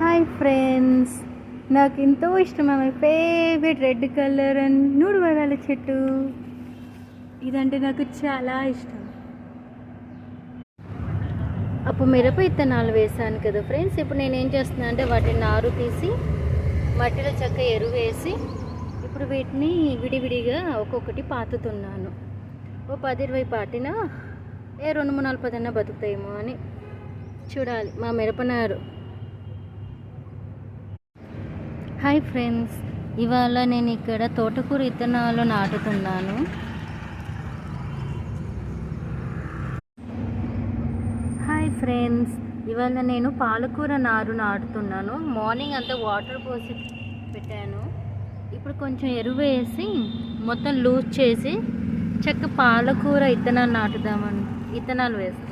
Hi friends. నాకు ఎంతో ఇష్టమైన my favourite red colour and నూడు వరాల చెట్టు. ఇదంటే నాకు చాలా ఇష్టం. అప్పుడు మిరప ఇత్తనాలు వేసాను కదా ఫ్రెండ్స్. ఇప్పుడు నేను ఏం చేస్తున్నా అంటే వాటిని నారు తీసి మట్టిలో చక్క ఎరువు వేసి ఇప్పుడు వీటిని విడివిడిగా ఒక్కొక్కటి పాతుతున్నాను. ఓ పది ఇరవై పాటిన ఏ రెండు మూడు నాలుగు పదన్నా బతుకుతాయేమో అని. చూడాలి. మా మిరపనారు హాయ్ ఫ్రెండ్స్ ఇవాళ నేను ఇక్కడ తోటకూర ఇత్తనాలు నాటుతున్నాను. హాయ్ ఫ్రెండ్స్ ఇవాళ నేను పాలకూర నారు నాటుతున్నాను. మార్నింగ్ అంతా వాటర్ పోసి పెట్టాను. ఇప్పుడు కొంచెం ఎరువు వేసి మొత్తం లూజ్ చేసి చక్క పాలకూర ఇత్తనాలు నాటుదామని ఇత్తనాలు వేస్తాను.